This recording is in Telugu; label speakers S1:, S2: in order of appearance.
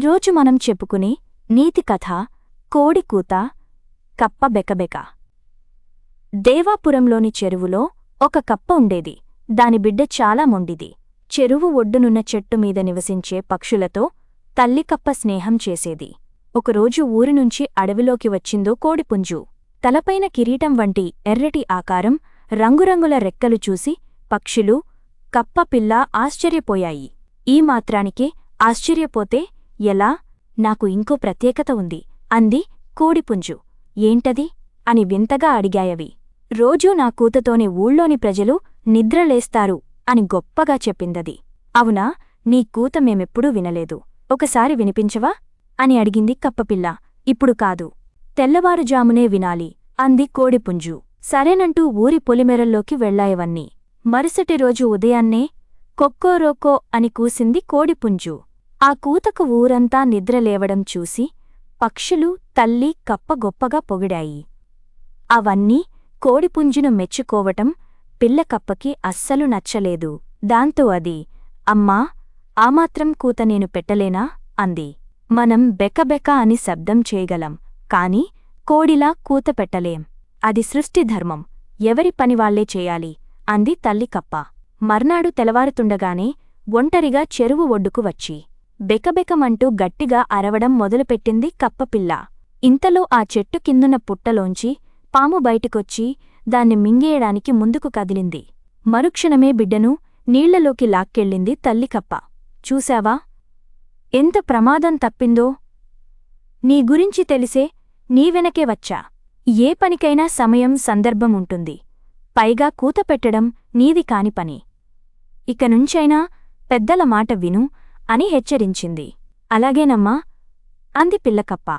S1: ఈరోజు మనం చెప్పుకునే నీతి కథ కోడికూత కప్ప బెకబెక. దేవాపురంలోని చెరువులో ఒక కప్ప ఉండేది. దాని బిడ్డ చాలా మొండిది. చెరువు ఒడ్డునున్న చెట్టు మీద నివసించే పక్షులతో తల్లి కప్ప స్నేహం చేసేది. ఒకరోజు ఊరినుంచి అడవిలోకి వచ్చిందో కోడిపుంజు తలపైన కిరీటం వంటి ఎర్రటి ఆకారం రంగురంగుల రెక్కలు చూసి పక్షులు కప్ప పిల్ల ఆశ్చర్యపోయాయి. ఈ మాత్రానికే ఆశ్చర్యపోతే ఎలా? నాకు ఇంకో ప్రత్యేకత ఉంది. అంది కోడిపుంజు. ఏంటది? అని వింతగా అడిగాయవి. రోజూ నా కూతతోనే ఊళ్ళోని ప్రజలు నిద్రలేస్తారు అని గొప్పగా చెప్పిందది. అవునా? నీ కూత మేమెప్పుడూ వినలేదు. ఒకసారి వినిపించవా? అని అడిగింది కప్పపిల్ల. ఇప్పుడు కాదు. తెల్లవారుజామునే వినాలి అంది కోడిపుంజు. సరేనంటూ ఊరి పొలిమెరల్లోకి వెళ్ళాయవన్నీ మరుసటి రోజు ఉదయాన్నే కొక్కోరోకో అని కూసింది కోడిపుంజు. ఆ కూతకు ఊరంతా నిద్రలేవడం చూసి పక్షులు తల్లి కప్ప గొప్పగా పొగిడాయి. అవన్నీ కోడిపుంజును మెచ్చుకోవటం పిల్లకప్పకి అస్సలు నచ్చలేదు. దాంతో అది అమ్మా ఆమాత్రం కూత నేను పెట్టలేనా? అంది. మనం బెకబెక అని శబ్దం చేయగలం కాని కోడిలా కూత పెట్టలేం. అది సృష్టి ధర్మం ఎవరి పనివాళ్ళే చేయాలి అంది తల్లి కప్ప. మర్నాడు తెలవారుతుండగానే ఒంటరిగా చెరువు ఒడ్డుకు వచ్చి బెకబెకమంటూ గట్టిగా అరవడం మొదలుపెట్టింది కప్పపిల్ల. ఇంతలో ఆ చెట్టు కిందున్న పుట్టలోంచి పాము బయటికొచ్చి దాన్ని మింగేయడానికి ముందుకు కదిలింది. మరుక్షణమే బిడ్డను నీళ్ళలోకి లాక్కెళ్ళింది తల్లికప్ప చూశావా? ఎంత ప్రమాదం తప్పిందో? నీ గురించి తెలిసే నీ వెనకే వచ్చా. ఏ పనికైనా సమయం సందర్భం ఉంటుంది. పైగా కూతపెట్టడం నీది కాని పని. ఇకనుంచైనా పెద్దల మాట విను అని హెచ్చరించింది. అలాగేనమ్మా అంది పిల్లకప్ప.